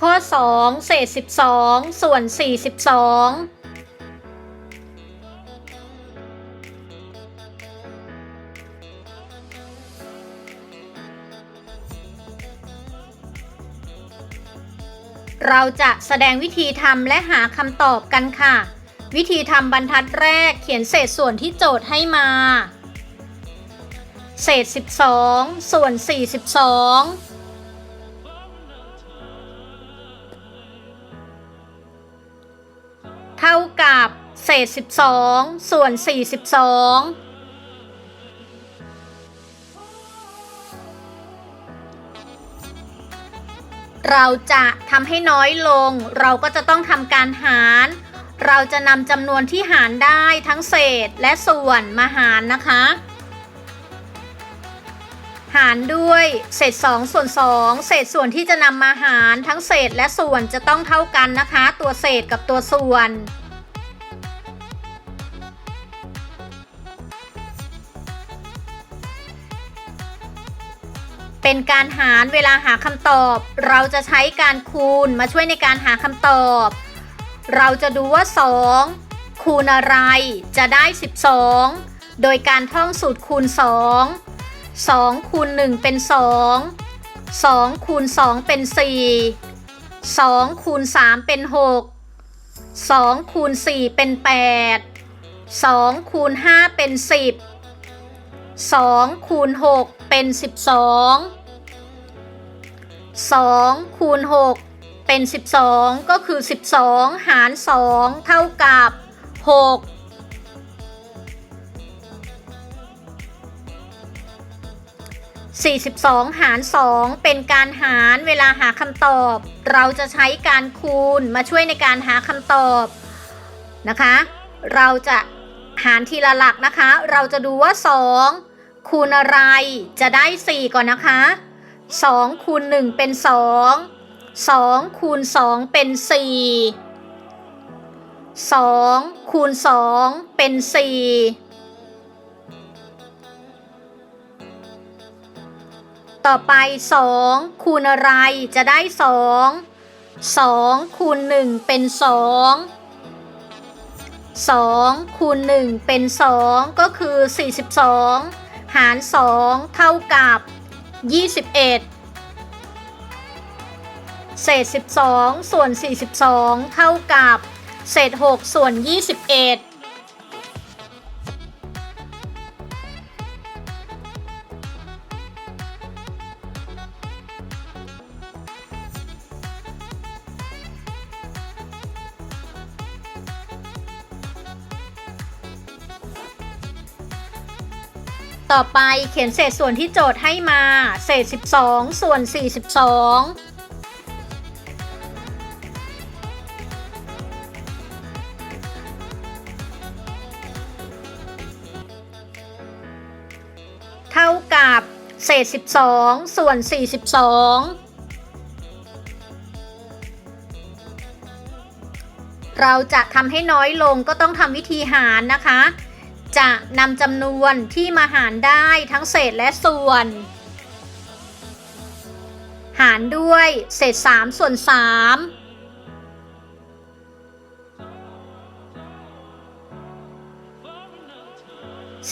ข้อ 2 เศษ 12 ส่วน 42เราจะแสดงวิธีทำและหาคำตอบกันค่ะ วิธีทำบรรทัดแรกเขียนเศษส่วนที่โจทย์ให้มา เศษ 12 ส่วน 42 เท่ากับเศษ 12 ส่วน 42เราจะทำให้น้อยลง เราก็จะต้องทำการหาร เราจะนำจำนวนที่หารได้ทั้งเศษและส่วนมาหารนะคะ หารด้วยเศษ 2 ส่วน 2 เศษส่วนที่จะนำมาหารทั้งเศษและส่วนจะต้องเท่ากันนะคะ ตัวเศษกับตัวส่วน เป็นการหารเวลาหาคำตอบ เราจะใช้การคูณมาช่วยในการหาคำตอบ เราจะดูว่า 2 คูณอะไรจะได้ 12 โดยการท่องสูตรคูณ 2 2คูณ1เป็น 2 2คูณ2เป็น 4 2คูณ3เป็น 6 2คูณ4เป็น 8 2คูณ5เป็น 10 2คูณ6เป็น 12 2คูณ6เป็น 12 ก็คือ 12 หาร 2 เท่ากับ 6 42 หาร 2 เป็นการหารเวลาหาคำตอบ เราจะใช้การคูณมาช่วยในการหาคำตอบนะคะ เราจะหารทีละหลักนะคะ เราจะดูว่า 2 คูณอะไรจะได้ 4 ก่อนนะคะ 2 คูณ 1 เป็น 2 2 คูณ 2 เป็น 4 2 คูณ 2 เป็น 4 ต่อไป 2 คูณอะไรจะได้ 2 2 คูณ 1 เป็น 2 2 คูณ 1 เป็น 2 ก็คือ 42 หาร 2 เท่ากับ 21 เศษ 12 ส่วน 42 เท่ากับ เศษ 6 ส่วน 21 ต่อไปเขียนเศษส่วนที่โจทย์ให้มา เศษ 12 ส่วน 42เท่ากับเศษ 12 ส่วน 42 เราจะทำให้น้อยลงก็ต้องทำวิธีหารนะคะ จะนำจำนวนที่มาหารได้ทั้งเศษและส่วน หารด้วยเศษ 3 ส่วน 3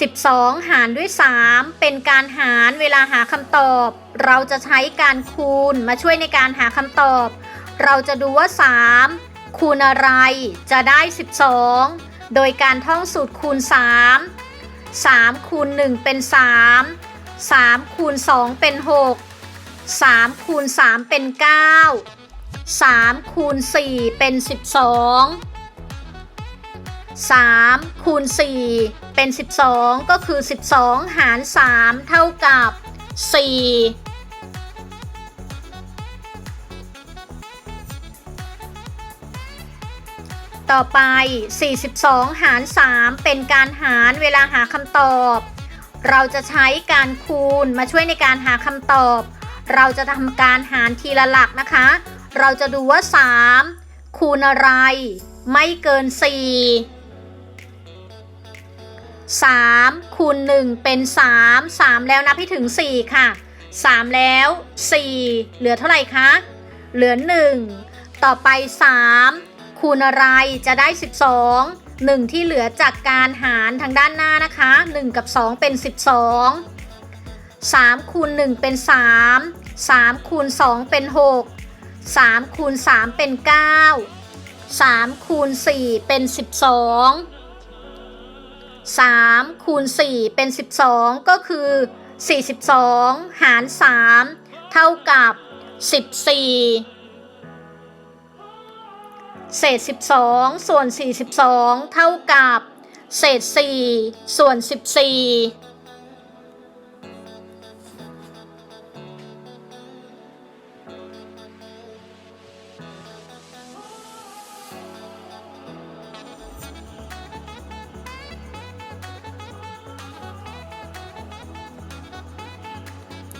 12 หารด้วย 3 เป็นการหารเวลาหาคำตอบ เราจะใช้การคูณมาช่วยในการหาคำตอบ เราจะดูว่า 3 คูณอะไรจะได้ 12 โดยการท่องสูตรคูณ 3 3คูณ1เป็น 3 3คูณ2เป็น 6 3คูณ3เป็น 9 3คูณ4เป็น 12 3คูณ4เป็น 12 ก็คือ 12 หาร 3 เท่ากับ 4 ต่อไป 42 หาร 3 เป็นการหารเวลาหาคำตอบ เราจะใช้การคูณมาช่วยในการหาคำตอบ เราจะทำการหารทีละหลักนะคะ เราจะดูว่า 3 คูณอะไร ไม่เกิน 4 3คูณ1เป็น 3 3 แล้วนับให้ถึง 4 ค่ะ 3 แล้ว 4 เหลือเท่าไหร่คะ เหลือ 1 ต่อไป 3 คูณอะไรจะได้ 12 1 ที่เหลือจากการหารทางด้านหน้านะคะ 1 กับ 2 เป็น 12 3คูณ1เป็น 3 3คูณ2เป็น 6 3คูณ3เป็น 9 3คูณ4เป็น 12 3คูณ4เป็น 12 ก็คือ 42 หาร 3 เท่ากับ 14 เศษ 12 ส่วน 42 เท่ากับ เศษ 4 ส่วน 14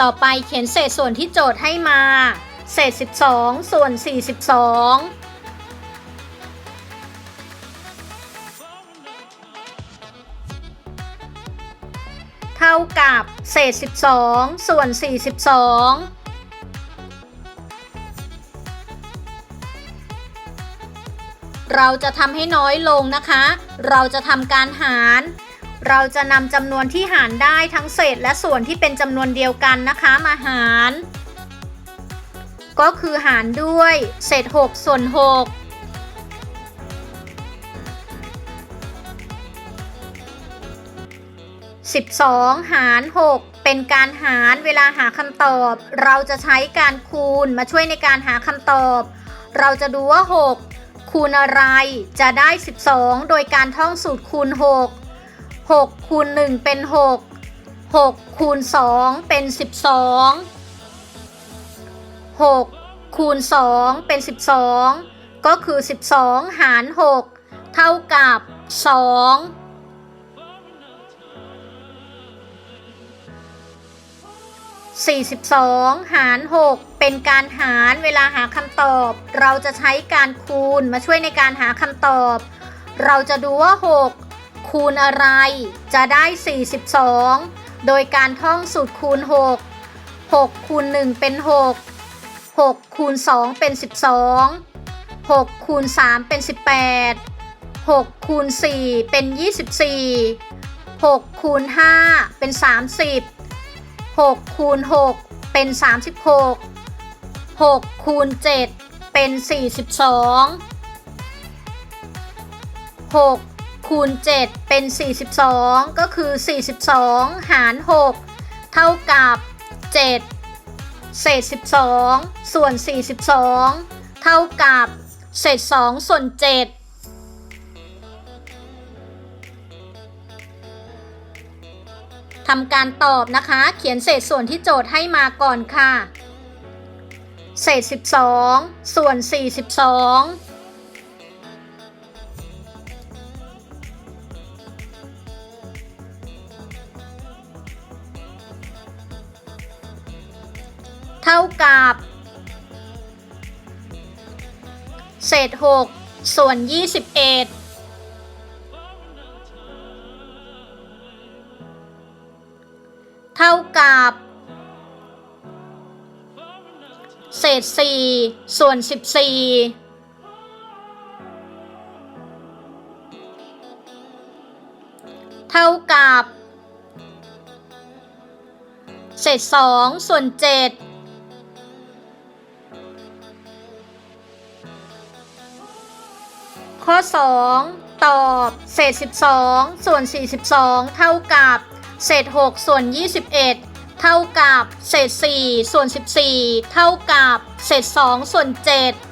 ต่อไปเขียนเศษส่วนที่โจทย์ให้มา เศษ 12 ส่วน 42 ท่ากับเศษ 12 ส่วน 42เราจะทำให้น้อยลงนะคะ เราจะทำการหาร เราจะนำจำนวนที่หารได้ทั้งเศษและส่วนที่เป็นจำนวนเดียวกันนะคะมาหาร ก็คือหารด้วยเศษ 6 ส่วน 6 12 หาร 6 เป็นการหารเวลาหาคำตอบ เราจะใช้การคูณมาช่วยในการหาคำตอบ เราจะดูว่า 6 คูณอะไรจะได้ 12 โดยการท่องสูตรคูณ 6 6 คูณ 1 เป็น 6 6 คูณ 2 เป็น 12 6 คูณ 2 เป็น 12 ก็คือ 12 หาร 6 เท่ากับ 2 42 หาร 6 เป็นการหารเวลาหาคำตอบ เราจะใช้การคูณมาช่วยในการหาคำตอบ เราจะดูว่า 6 คูณอะไร จะได้ 42 โดยการท่องสูตรคูณ 6 6 คูณ 1 เป็น 6 6 คูณ 2 เป็น 12 6คูณ3เป็น 18 6คูณ4เป็น 24 6คูณ5เป็น 30 6คูณ6เป็น 36 6คูณ7เป็น 42 6คูณ7เป็น 42 ก็คือ 42 หาร 6 เท่ากับ 7 เศษ 12 ส่วน 42 เท่ากับ เศษ 2 ส่วน 7 ทำการตอบนะคะ เขียนเศษส่วนที่โจทย์ให้มาก่อนค่ะ เศษ 12 ส่วน 42เท่ากับ เศษ 6 ส่วน 21 ท่ากับ เศษ 4 ส่วน 14เท่ากับ เศษ2ส่วน7ข้อ2ตอบ เศษ12ส่วน42เท่ากับ เศษ 6 ส่วน 21 เท่ากับเศษ 4 ส่วน 14 เท่ากับเศษ 2 ส่วน 7